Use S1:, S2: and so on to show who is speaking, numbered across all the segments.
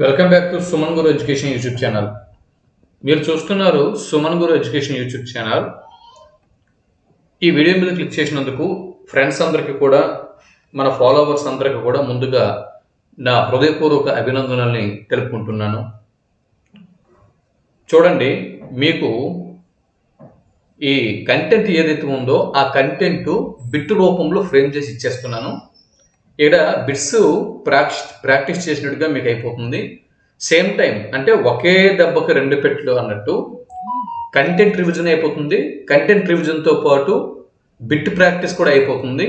S1: Welcome back to Suman Guru education YouTube channel మీరు చూస్తున్నారు Suman Guru education YouTube channel ఈ video మీద click చేసినందుకు ఫ్రెండ్స్ అందరికీ కూడా మన ఫాలోవర్స్ అందరికీ కూడా ముందుగా నా హృదయపూర్వక అభినందనల్ని తెలుపుకుంటున్నాను. చూడండి మీకు ఈ కంటెంట్ ఏదైతే ఉందో ఆ కంటెంట్ బిట్ రూపంలో ఫ్రేమ్ చేసి ఇచ్చేస్తున్నాను. ఇక్కడ బిట్స్ ప్రాక్టీస్ ప్రాక్టీస్ చేసినట్టుగా మీకు అయిపోతుంది. సేమ్ టైం అంటే ఒకే దెబ్బకు రెండు పెట్లు అన్నట్టు కంటెంట్ రివిజన్ అయిపోతుంది. కంటెంట్ రివిజన్తో పాటు బిట్ ప్రాక్టీస్ కూడా అయిపోతుంది.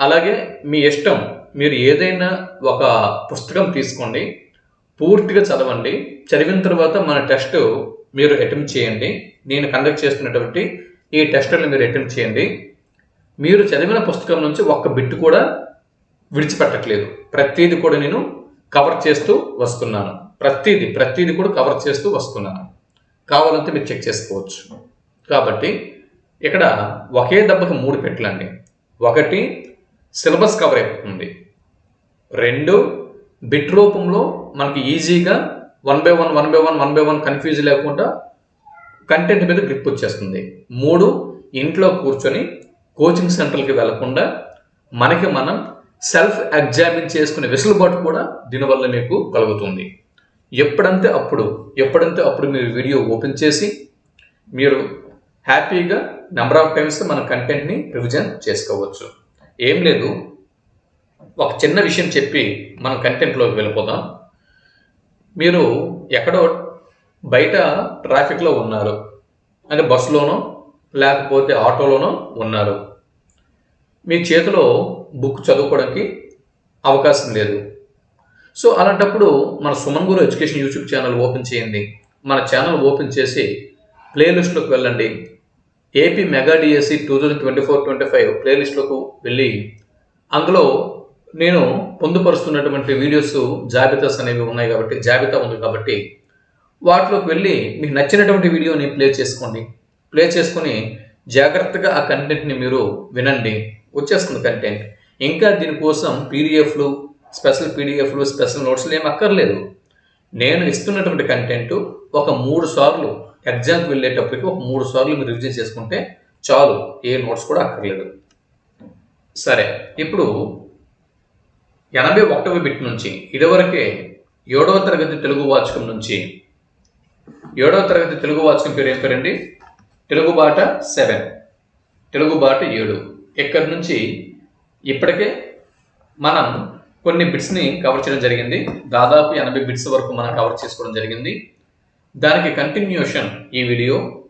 S1: అలాగే మీ ఇష్టం మీరు ఏదైనా ఒక పుస్తకం తీసుకోండి పూర్తిగా చదవండి. చదివిన తర్వాత మన టెస్ట్ మీరు అటెంప్ట్ చేయండి. నేను కండక్ట్ చేస్తున్నటువంటి ఈ టెస్టులను మీరు అటెంప్ట్ చేయండి. మీరు చదివిన పుస్తకం నుంచి ఒక్క బిట్ కూడా విడిచిపెట్టట్లేదు. ప్రతీది కూడా నేను కవర్ చేస్తూ వస్తున్నాను. ప్రతిదీ ప్రతిదీ కూడా కవర్ చేస్తూ వస్తున్నాను. కావాలంటే మీరు చెక్ చేసుకోవచ్చు. కాబట్టి ఇక్కడ ఒకే దెబ్బకి మూడు పెట్టలండి. ఒకటి సిలబస్ కవర్ అయిపోతుంది. రెండు బిట్ రూపంలో మనకి ఈజీగా one by one one by one one by one confuse లేకుండా కంటెంట్ మీద గ్రిప్ వచ్చేస్తుంది. మూడు ఇంట్లో కూర్చొని కోచింగ్ సెంటర్కి వెళ్ళకుండా మనకి మనం సెల్ఫ్ ఎగ్జామిన్ చేసుకునే వెసులుబాటు కూడా దీనివల్ల మీకు కలుగుతుంది. ఎప్పుడంటే అప్పుడు ఎప్పుడంటే అప్పుడు మీరు వీడియో ఓపెన్ చేసి మీరు హ్యాపీగా నెంబర్ ఆఫ్ టైమ్స్ మన కంటెంట్ని రివిజన్ చేసుకోవచ్చు. ఏం లేదు. ఒక చిన్న విషయం చెప్పి మన కంటెంట్లోకి వెళ్ళిపోదాం. మీరు ఎక్కడో బయట ట్రాఫిక్లో ఉన్నారు. అంటే బస్సులోనో లేకపోతే ఆటోలోనో ఉన్నారు. మీ చేతిలో బుక్ చదువుకోవడానికి అవకాశం లేదు. సో అలాంటప్పుడు మన Suman Guru education YouTube channel open చేయండి. మన ఛానల్ ఓపెన్ చేసి ప్లేలిస్ట్లోకి వెళ్ళండి. AP mega DSC two thousand twenty four twenty five ప్లేలిస్ట్లోకి వెళ్ళి అందులో నేను పొందుపరుస్తున్నటువంటి వీడియోస్ జాబితాస్ అనేవి ఉన్నాయి కాబట్టి జాబితా ఉంది కాబట్టి వాటిలోకి వెళ్ళి మీకు నచ్చినటువంటి వీడియోని ప్లే చేసుకోండి. ప్లే చేసుకొని జాగ్రత్తగా ఆ కంటెంట్ని మీరు వినండి. వచ్చేస్తుంది కంటెంట్. ఇంకా దీనికోసం పీడిఎఫ్లు స్పెషల్ పీడిఎఫ్లు స్పెషల్ నోట్స్లు ఏం అక్కర్లేదు. నేను ఇస్తున్నటువంటి కంటెంట్ ఒక మూడు సార్లు ఎగ్జామ్కి వెళ్ళేటప్పటికి ఒక మూడు సార్లు మీరు రివిజన్ చేసుకుంటే చాలు ఏ నోట్స్ కూడా అక్కర్లేదు. సరే ఇప్పుడు ఎనభై ఒకటవ బిట్ నుంచి ఇదివరకే ఏడవ తరగతి తెలుగు వాచకం నుంచి ఏడవ తరగతి తెలుగు వాచకం పేరు ఏం పేరండి? తెలుగు బాట సెవెన్ తెలుగు బాట ఏడు. ఇక్కడి నుంచి? ఇప్పటికే మనం కొన్ని బిట్స్ని కవర్ చేయడం జరిగింది. దాదాపు ఎనభై బిట్స్ వరకు మనం కవర్ చేసుకోవడం జరిగింది. దానికి కంటిన్యూషన్ ఈ వీడియో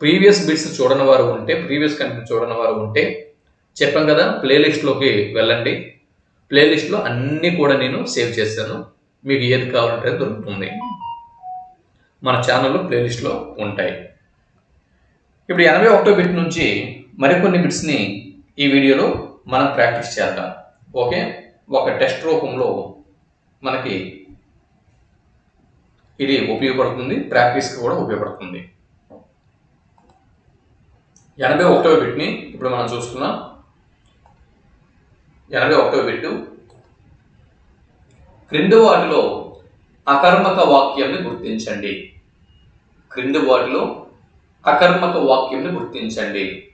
S1: ప్రీవియస్ బిట్స్ చూడని వారు ఉంటే ప్రీవియస్ కంటెంట్ చూడని వారు ఉంటే చెప్పాం కదా ప్లేలిస్ట్లోకి వెళ్ళండి. ప్లేలిస్ట్లో అన్నీ కూడా నేను సేవ్ చేశాను. మీకు ఏది కావాలంటే దొరుకుతుంది. మన ఛానల్లో ప్లేలిస్ట్లో ఉంటాయి. ఇప్పుడు ఎనభై ఒకటో బిట్ నుంచి మరికొన్ని బిట్స్ని ఈ వీడియోలో మనం ప్రాక్టీస్ చేద్దాం. ఓకే? ఒక టెస్ట్ రూపంలో మనకి ఇది ఉపయోగపడుతుంది ప్రాక్టీస్కి కూడా ఉపయోగపడుతుంది. ఎనభై ఒకటో బిట్ని ఇప్పుడు మనం చూస్తున్నాం. ఎనభై ఒకటో బిట్టు. క్రింది వాటిలో అకర్మక వాక్యంని గుర్తించండి. క్రింది వాటిలో అకర్మక వాక్యంని గుర్తించండి.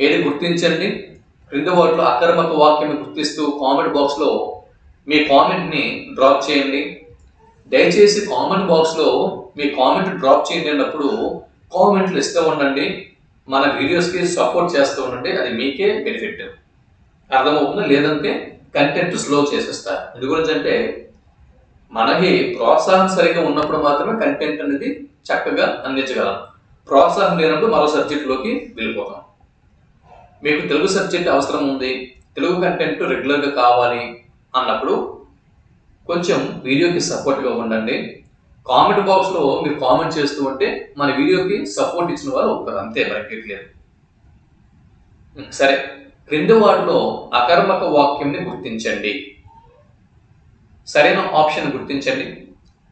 S1: ఏది గుర్తించండి? క్రింద వాటిలో అకర్మక వాక్యం గుర్తిస్తూ కామెంట్ బాక్స్లో మీ కామెంట్ని డ్రాప్ చేయండి. దయచేసి కామెంట్ బాక్స్లో మీ కామెంట్ డ్రాప్ చేయండి అన్నప్పుడు కామెంట్లు ఇస్తూ ఉండండి. మన వీడియోస్కి సపోర్ట్ చేస్తూ ఉండండి. అది మీకే బెనిఫిట్. అర్థమవుతుందా లేదంటే కంటెంట్ స్లో చేసేస్తారు. ఎందు గురించి అంటే మనకి ప్రోత్సాహం సరిగ్గా ఉన్నప్పుడు మాత్రమే కంటెంట్ అనేది చక్కగా అందించగలం. ప్రోత్సాహం లేనప్పుడు మరో సబ్జెక్టులోకి వెళ్ళిపోతాం. మీకు తెలుగు సబ్జెక్ట్ అవసరం ఉంది తెలుగు కంటెంట్ రెగ్యులర్గా కావాలి అన్నప్పుడు కొంచెం వీడియోకి సపోర్ట్గా ఉండండి. కామెంట్ బాక్స్లో మీరు కామెంట్ చేస్తూ ఉంటే మన వీడియోకి సపోర్ట్ ఇచ్చిన వాళ్ళు అవుతారు అంతే మనకి లేదు సరే. క్రింది వాటిలో అకర్మక వాక్యంని గుర్తించండి. సరైన ఆప్షన్ గుర్తించండి.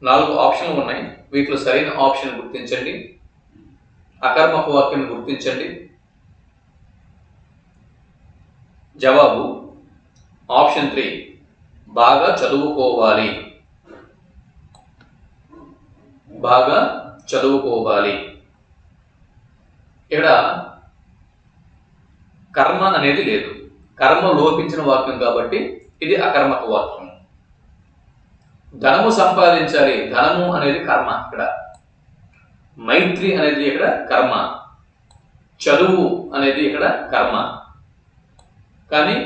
S1: నాలుగు ఆప్షన్లు ఉన్నాయి. వీటిలో సరైన ఆప్షన్ గుర్తించండి. అకర్మక వాక్యం గుర్తించండి. జవాబు ఆప్షన్ త్రీ. బాగా చదువుకోవాలి. బాగా చదువుకోవాలి. ఇక్కడ కర్మ అనేది లేదు. కర్మ లోపించిన వాక్యం కాబట్టి ఇది అకర్మక వాక్యం. ధనము సంపాదించాలి. ధనము అనేది కర్మ ఇక్కడ. మైత్రి అనేది ఇక్కడ కర్మ. చదువు అనేది ఇక్కడ కర్మ. కానీ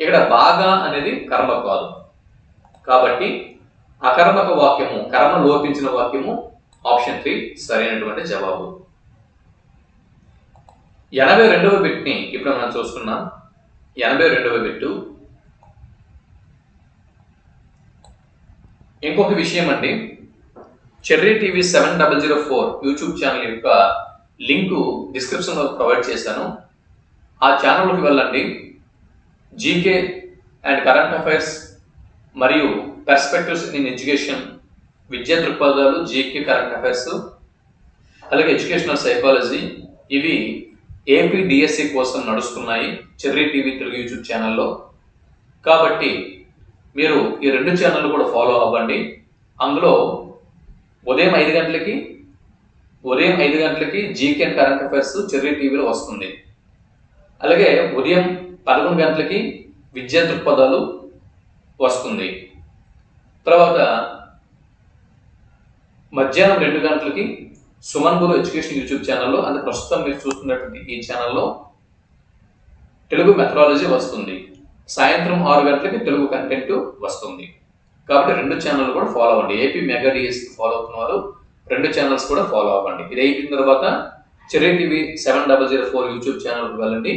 S1: ఇక్కడ బాగా అనేది కర్మ కాదు కాబట్టి అకర్మక వాక్యము కర్మ లోపించిన వాక్యము ఆప్షన్ త్రీ సరైనటువంటి జవాబు. ఎనభై రెండవ బిట్ని ఇప్పుడు మనం చూసుకున్నాం ఎనభై రెండవ బిట్టు. ఇంకొక విషయం అండి. Cherry TV seven double zero four YouTube channel యొక్క లింకు డిస్క్రిప్షన్లో ప్రొవైడ్ చేశాను. ఆ ఛానల్కి వెళ్ళండి. జీకే అండ్ కరెంట్ అఫైర్స్ మరియు పర్స్పెక్టివ్స్ ఇన్ ఎడ్యుకేషన్ విద్యా దృక్పథాలు జీకే కరెంట్ అఫైర్స్ అలాగే ఎడ్యుకేషనల్ సైకాలజీ ఇవి ఏపీ డిఎస్సి కోసం నడుస్తున్నాయి చెర్రీ టీవీ తెలుగు యూట్యూబ్ ఛానల్లో. కాబట్టి మీరు ఈ రెండు ఛానళ్ళు కూడా ఫాలో అవ్వండి. అందులో ఉదయం ఐదు గంటలకి ఉదయం ఐదు గంటలకి జీకే కరెంట్ అఫైర్స్ చెర్రీ టీవీలో వస్తుంది. అలాగే ఉదయం పదకొండు గంటలకి విద్యా దృక్పథాలు వస్తుంది. తర్వాత మధ్యాహ్నం రెండు గంటలకి సుమన్ గురు ఎడ్యుకేషన్ యూట్యూబ్ ఛానల్లో అంటే ప్రస్తుతం మీరు చూస్తున్నటువంటి ఈ ఛానల్లో తెలుగు మెథడాలజీ వస్తుంది. సాయంత్రం ఆరు గంటలకి తెలుగు కంటెంట్ వస్తుంది. కాబట్టి రెండు ఛానల్ కూడా ఫాలో అవ్వండి. ఏపీ మెగా డిఎస్ ఫాలో అవుతున్నారు. రెండు ఛానల్స్ కూడా ఫాలో అవ్వండి. ఇది అయిపోయిన తర్వాత cherry TV seven double zero four YouTube ఛానల్కి వెళ్ళండి.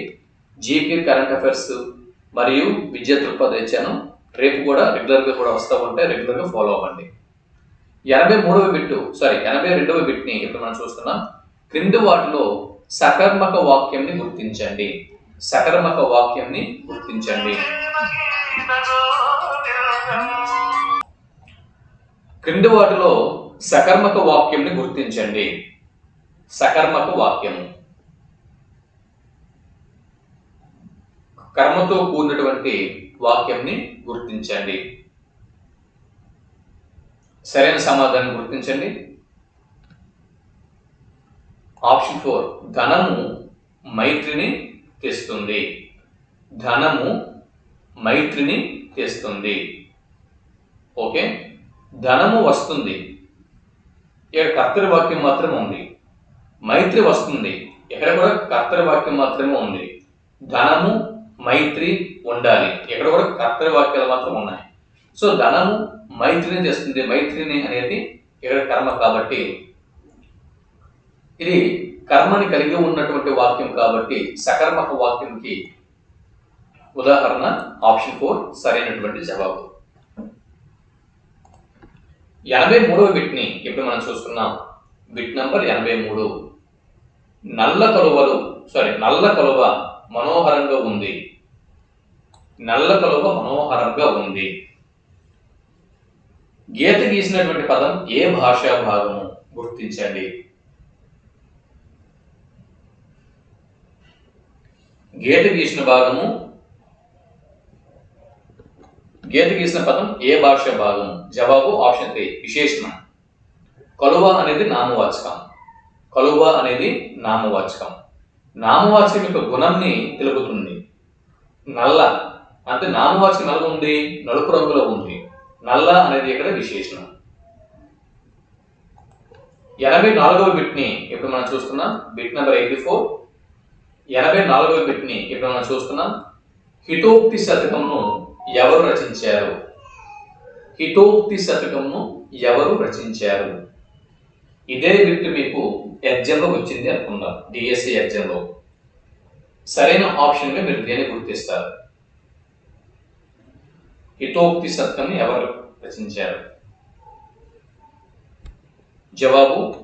S1: జీపీ కరెంట్ అఫైర్స్ మరియు విద్యా దృక్పథం ఇచ్చాను రేపు కూడా రెగ్యులర్గా కూడా వస్తూ ఉంటే రెగ్యులర్గా ఫాలో అవ్వండి. ఎనభై మూడవ బిట్టు సారీ ఎనభై రెండవ బిట్ని ఇప్పుడు మనం చూస్తున్నాం. క్రింది వాటిలో సకర్మక వాక్యంని గుర్తించండి. సకర్మక వాక్యంని గుర్తించండి. క్రింది వాటిలో సకర్మక వాక్యంని గుర్తించండి. సకర్మక వాక్యం. కర్మతో కూడినటువంటి వాక్యంని గుర్తించండి. సరైన సమాధానం గుర్తించండి. ఆప్షన్ ఫోర్ ధనము మైత్రిని తెస్తుంది. ధనము మైత్రిని తెస్తుంది. ఓకే? ధనము వస్తుంది. ఇక్కడ కర్తృవాక్యం మాత్రమే ఉంది. మైత్రి వస్తుంది. ఇక్కడ కూడా కర్తృవాక్యం మాత్రమే ఉంది. ధనము మైత్రి ఉండాలి. ఇక్కడ కూడా కర్తరి వాక్యాలు మాత్రం ఉన్నాయి. సో ధనము మైత్రిని తెస్తుంది. మైత్రిని అనేది ఇక్కడ కర్మ కాబట్టి ఇది కర్మని కలిగి ఉన్నటువంటి వాక్యం కాబట్టి సకర్మక వాక్యంకి ఉదాహరణ ఆప్షన్ ఫోర్ సరైనటువంటి జవాబు. ఎనభై మూడవ బిట్ని ఇప్పుడు మనం చూస్తున్నాం. బిట్ నంబర్ ఎనభై మూడు. నల్ల కలువలు సారీ నల్ల కలువ మనోహరంగా ఉంది. నల్ల కలువ మనోహరంగా ఉంది. గీత గీసినటువంటి పదం ఏ భాషా భాగము? గుర్తించండి. గీత గీసిన భాగము గీత గీసిన పదం ఏ భాష భాగం? జవాబు ఆప్షన్ త్రీ విశేషణం. కలువ అనేది నామవాచకం. కలువ అనేది నామవాచకం. నామవాచకం యొక్క గుణాన్ని తెలుపుతుంది. నల్ల అంటే నామవాచకం నల్ల ఉంది నలుపు రంగులో ఉంది. నల్ల అనేది ఇక్కడ విశేషణం. ఎనభై నాలుగవ బిట్ని ఇప్పుడు మనం చూస్తున్నాం? Bit number eighty four. ఎనభై నాలుగవ బిట్ని ఇప్పుడు మనం చూస్తున్నాం? హితోక్తి శతకంను ఎవరు రచించారు? హితోక్తి శతకంను ఎవరు రచించారు? ఇదే బిట్ మీకు ఎగ్జామ్లో వచ్చింది అనుకుందాం. డిఎస్సి ఎగ్జామ్లో సరైన ఆప్షన్గా మీరు దేన్ని గుర్తిస్తారు? హితోక్తి శతకంని ఎవరు రచించారు? జవాబు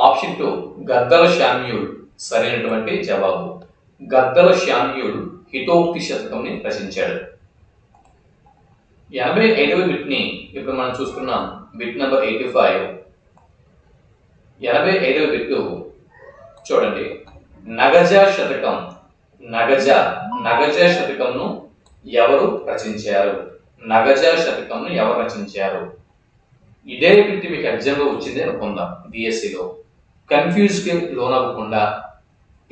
S1: ఆప్షన్ టూ గద్దల శామ్యుడు సరైనటువంటి జవాబు. గద్దల శామ్యుడు హితోక్తి శతకంని రచించాడు. ఎనభై ఐదవ బిట్ని ఇప్పుడు మనం చూస్తున్నాం. Bit number eighty five. ఎనభై ఐదవ బిట్టు చూడండి. నగజ శతకం. నగజ నగజ శతకంను ఎవరు రచించారు? నగజ శతకంను ఎవరు రచించారు? ఇదే పెట్టి మీకు ఎగ్జామ్లో వచ్చింది అనుకుందాం బిఎస్సిలో. కన్ఫ్యూజ్కి లోనవ్వకుండా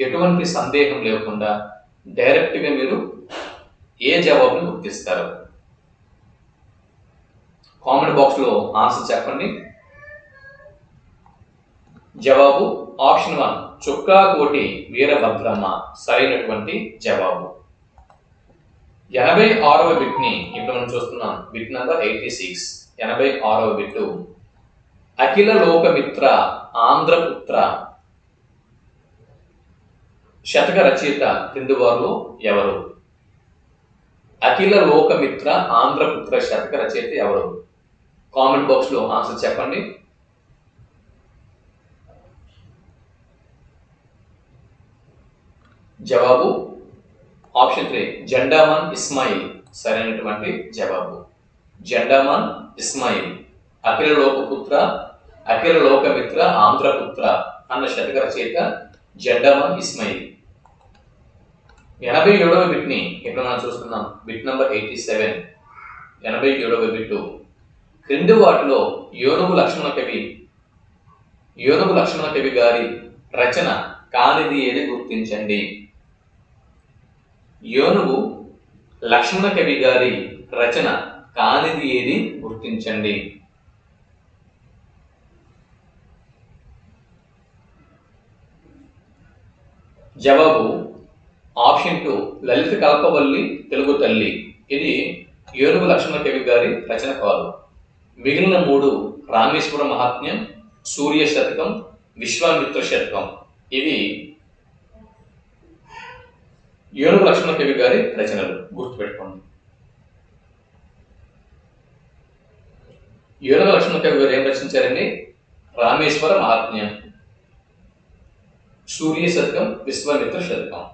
S1: ఎటువంటి సందేహం లేకుండా డైరెక్ట్గా మీరు ఏ జవాబుని గుర్తిస్తారు? కామెంట్ బాక్స్లో ఆన్సర్ చెప్పండి. జవాబు ఆప్షన్ వన్ చుక్కా కోటి వీరభద్రమ్మ సరైనటువంటి జవాబు. ఎనభై ఆరవ బిట్ని ఇప్పుడు మనం చూస్తున్నాం. బిట్ నంబర్ ఎయిటీ సిక్స్ ఎనభై ఆరవ బిట్టు. అఖిల లోకమిత్ర ఆంధ్రపుత్ర శతక రచయిత క్రింది ఎవరు? అఖిల లోకమిత్ర ఆంధ్రపుత్ర శతక రచయిత ఎవరు? కామెంట్ బాక్స్లో ఆన్సర్ చెప్పండి. జవాబు ఆప్షన్ త్రీ జెండామన్ ఇస్మాయిల్ సరైనటువంటి జవాబు. జెండామన్ ఇస్మాయిల్ అఖిల లోకపుత్ర అఖిల లోకమిత్ర ఆంధ్రపుత్ర అన్న శతక రచయిత జెండామన్ ఇస్మాయిల్. ఎనభై ఏడవ బిట్ని ఇక్కడ మనం చూస్తున్నాం. Bit number eighty seven. ఎనభై ఏడవ బిట్టు. క్రింది వాటిలో యోనుగు లక్ష్మణ కవి యోనుగు లక్ష్మణ కవి గారి రచన కానిది ఏది గుర్తించండి? యోనుగు లక్ష్మణ కవి గారి రచన కానిది ఏది గుర్తించండి. జవాబు ఆప్షన్ టూ లలిత కల్పవల్లి తెలుగు తల్లి. ఇది ఏనుగు లక్ష్మణ కవి గారి రచన కాదు. మిగిలిన మూడు రామేశ్వర మహాత్మ్యం సూర్య శతకం విశ్వామిత్ర శతకం. ఇవి ఏనుగు లక్ష్మణ కవి గారి రచనలు గుర్తుపెట్టుకోండి. ఏనుగు లక్ష్మణ కవి గారు ఏం రచించారండి? రామేశ్వర మహాత్మ్యం సూర్య శతకం విశ్వామిత్ర శతకం.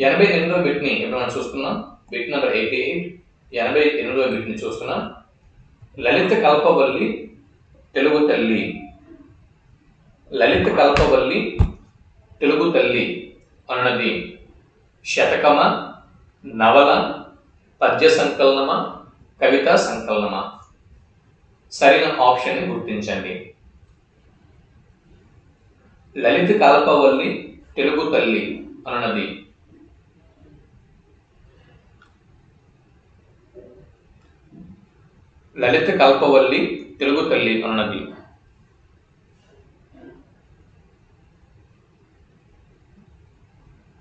S1: ఎనభై ఎనిమిదవ బిట్ని ఇప్పుడు మనం చూస్తున్నాం. Bit number eighty eight. ఎనభై ఎనిమిదవ బిట్ని చూస్తున్నాం. లలిత కల్పవల్లి తెలుగు తల్లి. లలిత కల్పవల్లి తెలుగు తల్లి. అన్నది శతకమ నవల పద్య సంకలనమా కవితా సంకలనమా? సరైన ఆప్షన్ని గుర్తించండి. లలిత కల్పవల్లి తెలుగు తల్లి అన్నది. లలిత కల్పవల్లి తెలుగు తల్లి అన్నది.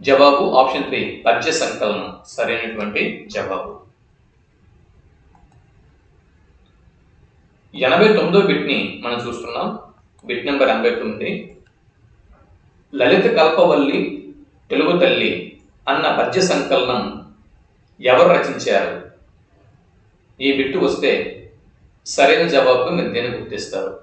S1: జవాబు ఆప్షన్ త్రీ పద్య సంకలనం. సరైనటువంటి జవాబు. ఎనభై తొమ్మిదో బిట్ని మనం చూస్తున్నాం. బిట్ నెంబర్ ఎనభై తొమ్మిది. లలిత కల్పవల్లి తెలుగు తల్లి అన్న పద్య సంకలనం ఎవరు రచించారు? ఈ బిట్టు వస్తే సరైన జవాబుగా మీరు దేన్ని గుర్తిస్తారు?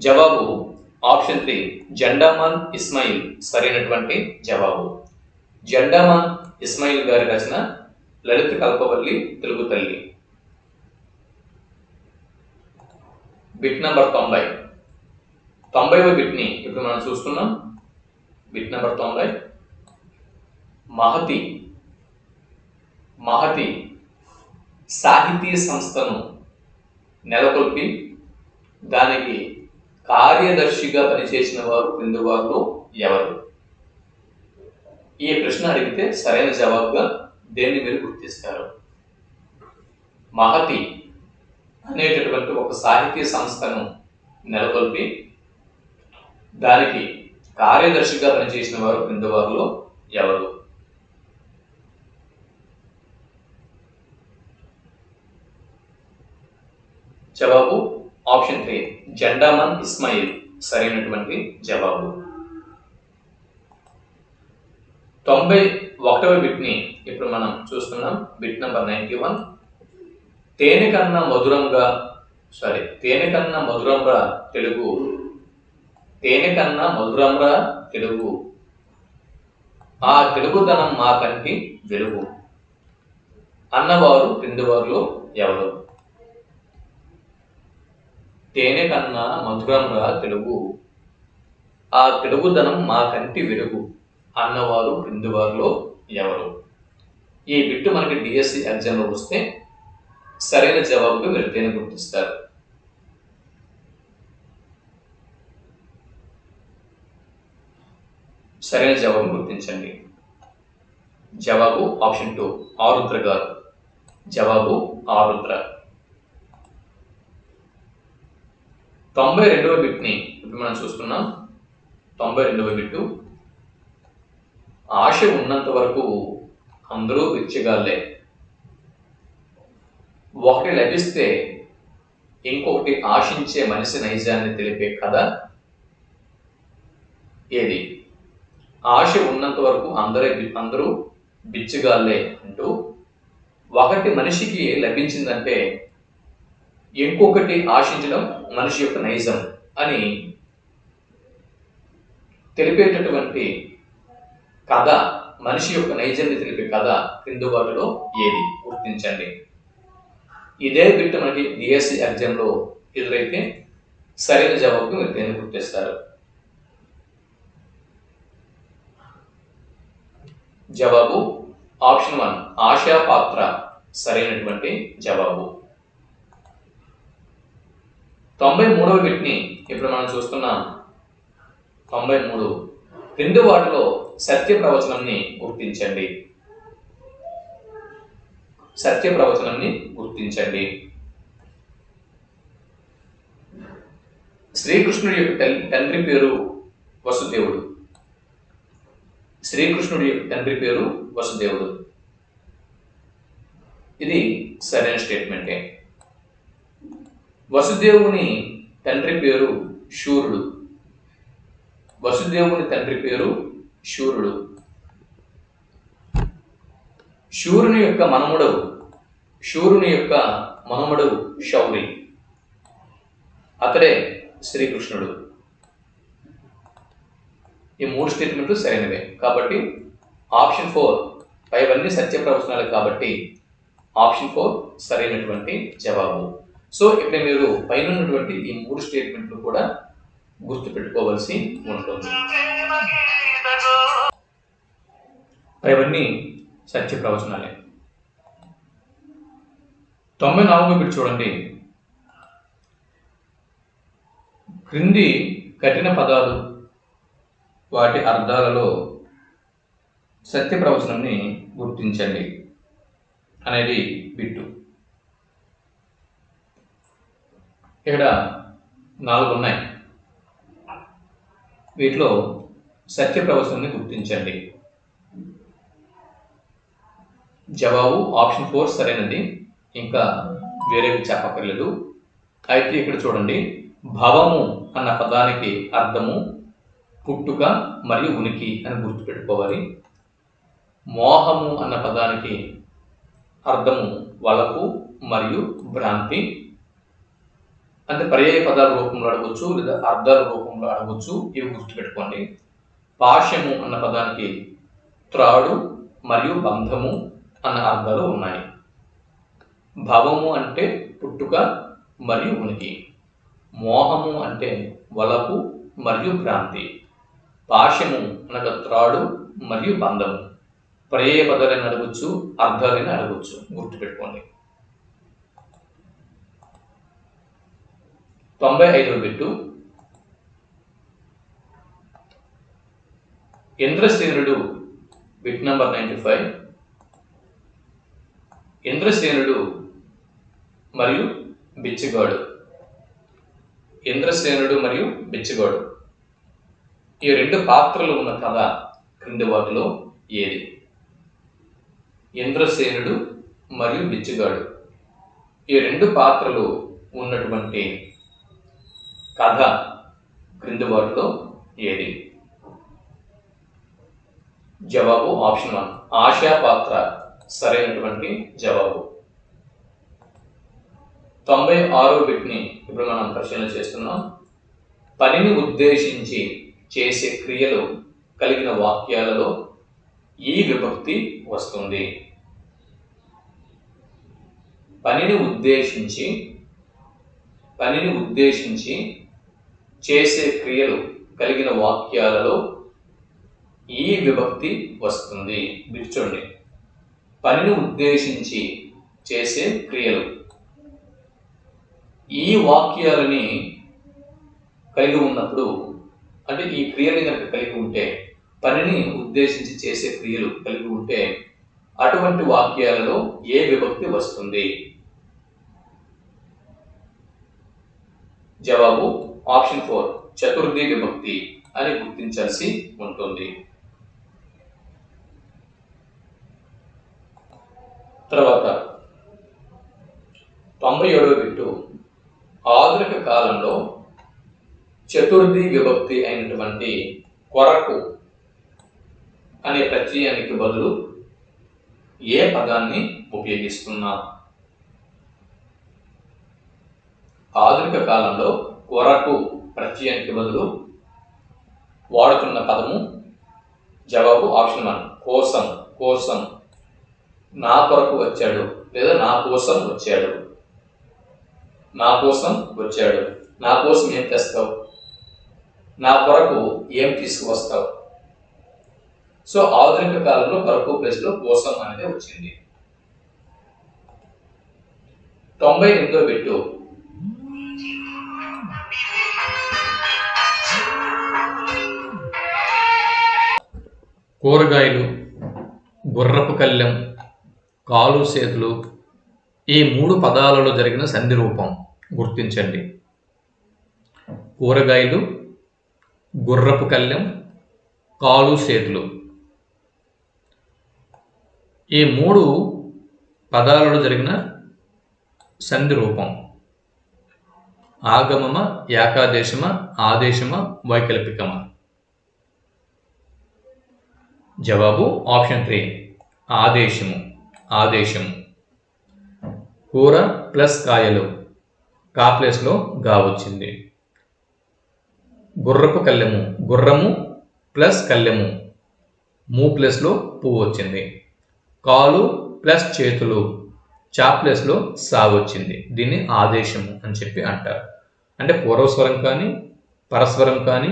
S1: జవాబు. Option three Jendaman Ismail. సరైనటువంటి జవాబు. జెండామాన్ ఇస్మాయిల్ గారి రచన లలిత కల్పవల్లి తెలుగు తల్లి. బిట్ నంబర్ తొంభై. తొంభైవ బిట్ని ఇప్పుడు మనం చూస్తున్నాం. బిట్ నెంబర్ తొంభై. మహతి. మహతి సాహితీ సంస్థను నెలకొల్పి దానికి కార్యదర్శిగా పనిచేసిన వారు క్రింది వారిలో ఎవరు? ఈ ప్రశ్న అడిగితే సరైన జవాబుగా దేన్ని మీరు గుర్తిస్తారు? మహతి అనేటటువంటి ఒక సాహితీ సంస్థను నెలకొల్పి దానికి కార్యదర్శిగా పనిచేసిన వారు క్రింద వారిలో ఎవరు? జవాబు జెండామన్ ఇస్మాయిల్ సరైనటువంటి జవాబు. తొంభై ఒకటవ బిట్ని ఇప్పుడు మనం చూస్తున్నాం. Bit number ninety one. తేనె కన్నా మధురంగా సారీ తేనె కన్నా మధురంగా తెలుగు. తేనె కన్నా మధురంగా తెలుగు. ఆ తెలుగుదనం మా కంటి వెలుగు. అన్నవారు రెండు వారిలో ఎవరు? తేనె కన్నా మధురంగా తెలుగు. ఆ తెలుగుదనం మా కంటి వెలుగు అన్నవారు క్రిందివారిలో ఎవరు? ఈ బిట్టు మనకి డిఎస్సి ఎగ్జామ్లో వస్తే సరైన జవాబుగా మీరు తేనె గుర్తిస్తారు. సరైన జవాబు గుర్తించండి. జవాబు ఆప్షన్ టూ ఆరుద్ర గారు. జవాబు ఆరుద్ర. తొంభై రెండవ బిట్ని ఇప్పుడు మనం చూస్తున్నాం. తొంభై రెండవ బిట్టు. ఆశ ఉన్నంత వరకు అందరూ బిచ్చగాళ్ళే ఒకటి లభిస్తే ఇంకొకటి ఆశించే మనిషి నైజాన్ని తెలిపే కథ ఏది? ఆశ ఉన్నంత వరకు అందరే అందరూ బిచ్చగాళ్ళే అంటూ ఒకటి మనిషికి లభించిందంటే ఇంకొకటి ఆశించడం మనిషి యొక్క నైజం అని తెలిపేటటువంటి కథ మనిషి యొక్క నైజాన్ని తెలిపే కథ క్రింది వాటిలో ఏది? గుర్తించండి. ఇదే బిట్ మనకి డిఎస్సి ఎగ్జామ్లో ఎదురైతే సరైన జవాబు మీరు దేన్ని గుర్తిస్తారు? జవాబు ఆప్షన్ వన్ ఆశా పాత్ర సరైనటువంటి జవాబు. తొంభై మూడవ బిట్ని ఇప్పుడు మనం చూస్తున్నాం. తొంభై మూడు. రెండు వాటిలో సత్య ప్రవచనంని గుర్తించండి. సత్య ప్రవచనంని గుర్తించండి. శ్రీకృష్ణుడి యొక్క తండ్రి పేరు వసుదేవుడు. శ్రీకృష్ణుడి యొక్క తండ్రి పేరు వసుదేవుడు. ఇది సరైన స్టేట్మెంటే. వసుదేవుని తండ్రి పేరు శూరుడు. వసుదేవుని తండ్రి పేరు శూరుడు. శూరుని యొక్క మనముడు శూరుని యొక్క మనముడు శౌరి. అతడే శ్రీకృష్ణుడు. ఈ మూడు స్టేట్మెంట్లు సరైనవే. కాబట్టి ఆప్షన్ ఫోర్ పైవన్నీ సత్య ప్రవచనాలు కాబట్టి ఆప్షన్ ఫోర్ సరైనటువంటి జవాబు. సో ఇక్కడ మీరు పైన ఉన్నటువంటి ఈ మూడు స్టేట్మెంట్లు కూడా గుర్తుపెట్టుకోవాల్సి ఉంటుంది. పైవన్నీ సత్య ప్రవచనాలే. తొంభై నాలుగో బిట్ చూడండి. క్రింది కఠిన పదాలు వాటి అర్థాలలో సత్య ప్రవచనంని గుర్తించండి. అనేది బిట్టు. ఇక్కడ నాలుగు ఉన్నాయి వీటిలో సత్య ప్రవచనాన్ని గుర్తించండి. జవాబు ఆప్షన్ ఫోర్ సరైనది. ఇంకా వేరేవి చెప్పక్కర్లేదు. అయితే ఇక్కడ చూడండి. భవము అన్న పదానికి అర్థము పుట్టుక మరియు ఉనికి అని గుర్తుపెట్టుకోవాలి. మోహము అన్న పదానికి అర్థము వలపు మరియు భ్రాంతి అంటే పర్యాయ పదాల రూపంలో అడగొచ్చు లేదా అర్థాల రూపంలో అడగొచ్చు ఇవి గుర్తుపెట్టుకోండి. పాశము అన్న పదానికి త్రాడు మరియు బంధము అన్న అర్థాలు ఉన్నాయి. భవము అంటే పుట్టుక మరియు ఉనికి. మోహము అంటే వలపు మరియు భ్రాంతి. పాశము అనగా త్రాడు మరియు బంధము. పర్యాయ పదాలని అడగొచ్చు అర్థాలని అడగొచ్చు గుర్తుపెట్టుకోండి. తొంభై ఐదు బిట్టు ఇంద్రసేనుడు బిట్ నంబర్ నైంటీ ఫైవ్. ఇంద్రసేనుడు మరియు బిచ్చగాడు. ఇంద్రసేనుడు మరియు బిచ్చగాడు. ఈ రెండు పాత్రలు ఉన్న కథ క్రింది వాటిలో ఏది? ఇంద్రసేనుడు మరియు బిచ్చగాడు. ఈ రెండు పాత్రలు ఉన్నటువంటి కథ క్రింది వాటిలో ఏది? జవాబు ఆప్షన్ వన్. ఆశా పాత్ర సరైనటువంటి జవాబు. తొంభై ఆరో బిట్ని ఇప్పుడు మనం పరిశీలన చేస్తున్నాం. పనిని ఉద్దేశించి చేసే క్రియలు కలిగిన వాక్యాలలో ఈ విభక్తి వస్తుంది. పనిని ఉద్దేశించి పనిని ఉద్దేశించి చేసే క్రియలు కలిగిన వాక్యాలలో ఈ విభక్తి వస్తుంది. మీరు పనిని ఉద్దేశించి చేసే క్రియలు. ఈ వాక్యాలని కలిగి ఉన్నప్పుడు అంటే ఈ క్రియని కనుక కలిగి ఉంటే పనిని ఉద్దేశించి చేసే క్రియలు కలిగి ఉంటే అటువంటి వాక్యాలలో ఏ విభక్తి వస్తుంది? జవాబు ఆప్షన్ ఫోర్ చతుర్థి విభక్తి అని గుర్తించాల్సి ఉంటుంది. తర్వాత తొంభై ఏడవ బిట్టు ఆధునిక కాలంలో చతుర్థి విభక్తి అయినటువంటి కొరకు అనే ప్రత్యయానికి బదులు ఏ పదాన్ని ఉపయోగిస్తున్నా? ఆధునిక కాలంలో కొరకు ప్రత్యయానికి బదులు వాడుతున్న పదము జవాబు ఆప్షన్ వన్. కోసం కోసం. నా కొరకు వచ్చాడు లేదా నా కోసం వచ్చాడు. నా కోసం వచ్చాడు. నా కోసం ఏం తెస్తావు? నా కొరకు ఏం తీసుకువస్తావు? సో ఆధునిక కాలంలో కొరకు ప్లేస్లో కోసం అనేది వచ్చింది. తొంభై ఎనిమిదో పెట్టు కూరగాయలు గుర్రపు కళ్ళెం కాలు సేతులు ఈ మూడు పదాలలో జరిగిన సంధి రూపం గుర్తించండి. కూరగాయలు గుర్రపు కళ్ళెం కాలు సేతులు ఈ మూడు పదాలలో జరిగిన సంధి రూపం ఆగమమ ఏకాదేశమ ఆదేశమ వైకల్పికమ. జవాబు ఆప్షన్ త్రీ. ఆదేశము ఆదేశము. కూర ప్లస్ కాయలు. కా ప్లేస్లో గా వచ్చింది. గుర్రపు కళ్ళెము గుర్రము ప్లస్ కళ్ళెము. మూ ప్లస్లో పువ్వు వచ్చింది. కాలు ప్లస్ చేతులు. చా ప్లస్లో సా వచ్చింది. దీన్ని ఆదేశము అని చెప్పి అంటారు. అంటే పూర్వస్వరం కానీ పరస్వరం కానీ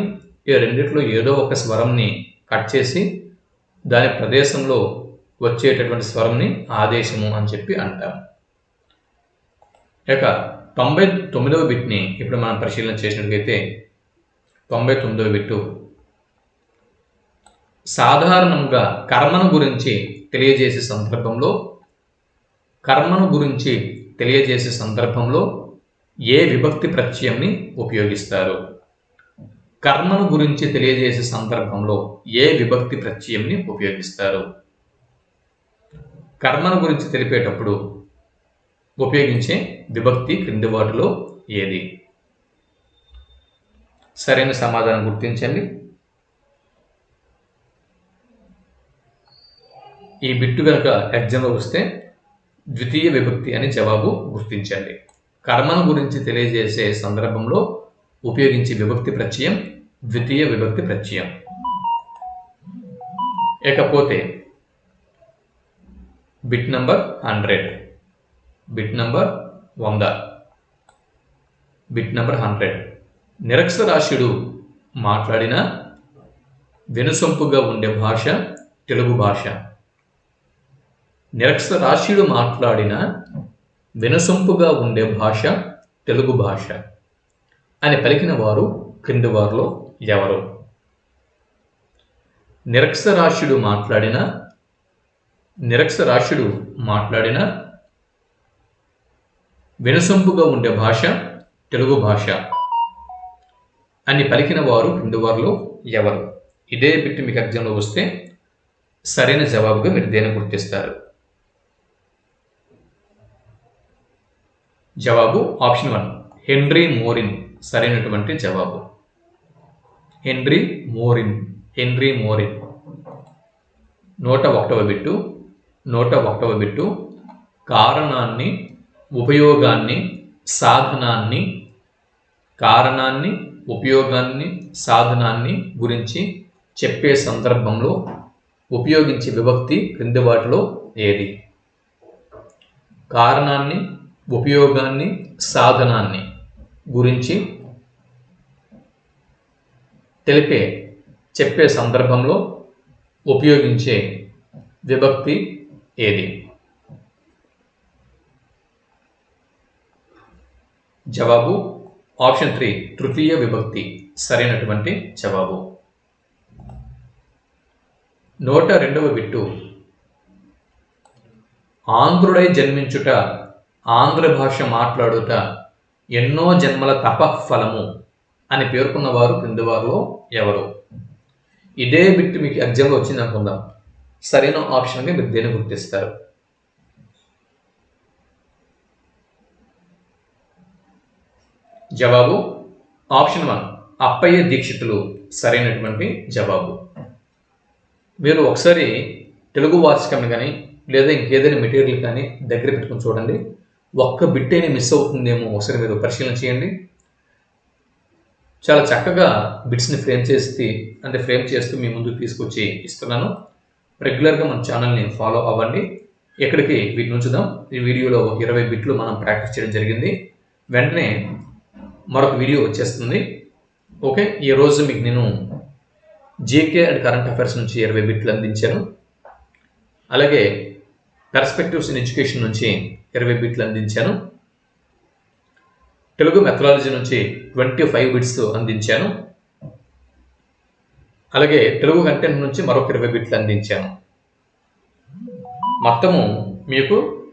S1: ఈ రెండిట్లో ఏదో ఒక స్వరంని కట్ చేసి దాని ప్రదేశంలో వచ్చేటటువంటి స్వరంని ఆదేశము అని చెప్పి అంటాం. ఇక తొంభై తొమ్మిదవ బిట్ని ఇప్పుడు మనం పరిశీలన చేసినట్లయితే తొంభై తొమ్మిదవ బిట్టు సాధారణంగా కర్మను గురించి తెలియజేసే సందర్భంలో కర్మను గురించి తెలియజేసే సందర్భంలో ఏ విభక్తి ప్రత్యయంని ఉపయోగిస్తారు? కర్మను గురించి తెలియజేసే సందర్భంలో ఏ విభక్తి ప్రత్యయంని ఉపయోగిస్తారు? కర్మను గురించి తెలిపేటప్పుడు ఉపయోగించే విభక్తి క్రింది వాటిలో ఏది? సరైన సమాధానం గుర్తించండి. ఈ బిట్టు కనుక ఎగ్జామ్లో వస్తే ద్వితీయ విభక్తి అని జవాబు గుర్తించండి. కర్మను గురించి తెలియజేసే సందర్భంలో ఉపయోగించే విభక్తి ప్రత్యయం ద్వితీయ విభక్తి ప్రత్యయం. ఇకపోతే bit number hundred bit number వంద బిట్ నంబర్ హండ్రెడ్. నిరక్షరాస్యుడు మాట్లాడిన వెనుసొంపుగా ఉండే భాష తెలుగు భాష. నిరక్షరాస్యుడు మాట్లాడిన వినసొంపుగా ఉండే భాష తెలుగు భాష అని పలికిన వారు క్రింది వారిలో ఎవరు? నిరక్షరాస్యుడు మాట్లాడిన నిరక్షరాస్యుడు మాట్లాడిన వినసొంపుగా ఉండే భాష తెలుగు భాష అని పలికిన వారు క్రింది వారిలో ఎవరు? ఇదే బిట్టు మీకు అర్థంలో వస్తే సరైన జవాబుగా మీరు దేని గుర్తిస్తారు? జవాబు ఆప్షన్ వన్. Henry Morin. సరైనటువంటి జవాబు. Henry Morin. Henry Morin. నూట ఒకటవ బిట్టు. నూట ఒకటవ బిట్టు. కారణాన్ని ఉపయోగాన్ని సాధనాన్ని కారణాన్ని ఉపయోగాన్ని సాధనాన్ని గురించి చెప్పే సందర్భంలో ఉపయోగించే విభక్తి క్రింది వాటిలో ఏది? కారణాన్ని ఉపయోగాన్ని సాధనాన్ని గురించి తెలిపే చెప్పే సందర్భంలో ఉపయోగించే విభక్తి ఏది? జవాబు ఆప్షన్ త్రీ తృతీయ విభక్తి. సరైనటువంటి జవాబు. నూట రెండవ బిట్టు. ఆంధ్రుడై జన్మించుట ఆంధ్ర భాష మాట్లాడుట ఎన్నో జన్మల తపఫలము అని పేర్కొన్నవారు వారు ఎవరు? ఇదే బిట్ మీకు ఎగ్జామ్లో వచ్చింది అనుకుందాం. సరైన ఆప్షన్గా మీరు దేని గుర్తిస్తారు? జవాబు ఆప్షన్ వన్ అప్పయ్య దీక్షితులు సరైనటువంటి జవాబు. మీరు ఒకసారి తెలుగు వాచకం కానీ లేదా ఇంకేదైనా మెటీరియల్ కానీ దగ్గర పెట్టుకుని చూడండి. ఒక్క బిట్టైనా మిస్ అవుతుందేమో ఒకసారి మీరు పరిశీలన చేయండి. చాలా చక్కగా బిట్స్ని ఫ్రేమ్ చేసి అంటే ఫ్రేమ్ చేస్తూ మీ ముందుకు తీసుకొచ్చి ఇస్తున్నాను. రెగ్యులర్గా మన ఛానల్ని ఫాలో అవ్వండి. ఎక్కడికి వీటిని ఉంచుదాం ఈ వీడియోలో ఇరవై బిట్లు మనం ప్రాక్టీస్ చేయడం జరిగింది. వెంటనే మరొక వీడియో వచ్చేస్తుంది. ఓకే ఈ రోజు మీకు నేను జేకే అండ్ కరెంట్ అఫైర్స్ నుంచి ఇరవై బిట్లు అందించాను. అలాగే పెర్స్పెక్టివ్స్ ఇన్ ఎడ్యుకేషన్ నుంచి ఇరవై బిట్లు అందించాను. తెలుగు మెథడాలజీ నుంచి ట్వంటీ ఫైవ్ బిట్స్ అందించాను. అలాగే తెలుగు కంటెంట్ నుంచి మరొక ఇరవై బిట్లు అందించాను. మొత్తము మీకు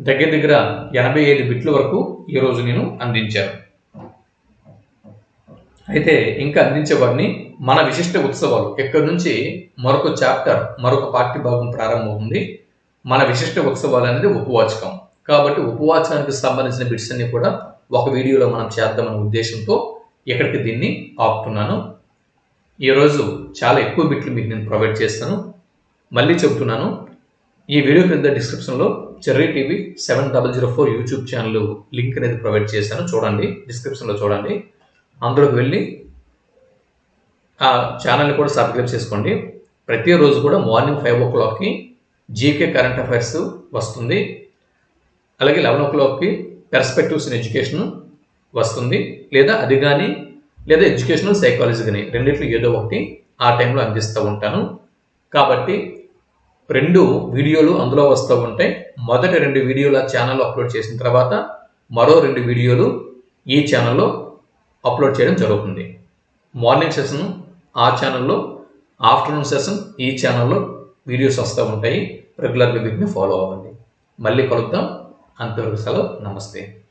S1: దగ్గర దగ్గర ఎనభై ఐదు బిట్ల వరకు ఈరోజు నేను అందించాను. అయితే ఇంకా అందించేవారిని మన విశిష్ట ఉత్సవాలు. ఇక్కడ నుంచి మరొక చాప్టర్ మరొక పార్టీ భాగం ప్రారంభమవుతుంది. మన విశిష్ట ఉత్సవాలు అనేది ఉపవాచకం. కాబట్టి ఉపవాచకానికి సంబంధించిన బిట్స్ అన్ని కూడా ఒక వీడియోలో మనం చేద్దామనే ఉద్దేశంతో ఇక్కడికి దీన్ని ఆపుతున్నాను. ఈరోజు చాలా ఎక్కువ బిట్లు మీకు నేను ప్రొవైడ్ చేస్తాను. మళ్ళీ చెబుతున్నాను ఈ వీడియో క్రింద డిస్క్రిప్షన్లో cherry TV seven double zero four YouTube channel link అనేది ప్రొవైడ్ చేశాను. చూడండి డిస్క్రిప్షన్లో చూడండి. అందులోకి వెళ్ళి ఆ ఛానల్ని కూడా సబ్స్క్రైబ్ చేసుకోండి. ప్రతిరోజు కూడా మార్నింగ్ ఫైవ్ ఓ క్లాక్కి జీకే కరెంట్ అఫైర్స్ వస్తుంది. అలాగే లెవెన్ ఓ క్లాక్కి పెర్స్పెక్టివ్స్ ఇన్ ఎడ్యుకేషన్ వస్తుంది. లేదా అది కానీ లేదా ఎడ్యుకేషనల్ సైకాలజీ కానీ రెండిట్లో ఏదో ఒకటి ఆ టైంలో అందిస్తూ ఉంటాను. కాబట్టి రెండు వీడియోలు అందులో వస్తూ ఉంటాయి. మొదటి రెండు వీడియోలు ఆ ఛానల్లో అప్లోడ్ చేసిన తర్వాత మరో రెండు వీడియోలు ఈ ఛానల్లో అప్లోడ్ చేయడం జరుగుతుంది. మార్నింగ్ సెషన్ ఆ ఛానల్లో ఆఫ్టర్నూన్ సెషన్ ఈ ఛానల్లో వీడియోస్ వస్తూ ఉంటాయి. రెగ్యులర్గా వీటిని ఫాలో అవ్వండి. మళ్ళీ కలుద్దాం. అంతవరకు సెలవు. నమస్తే.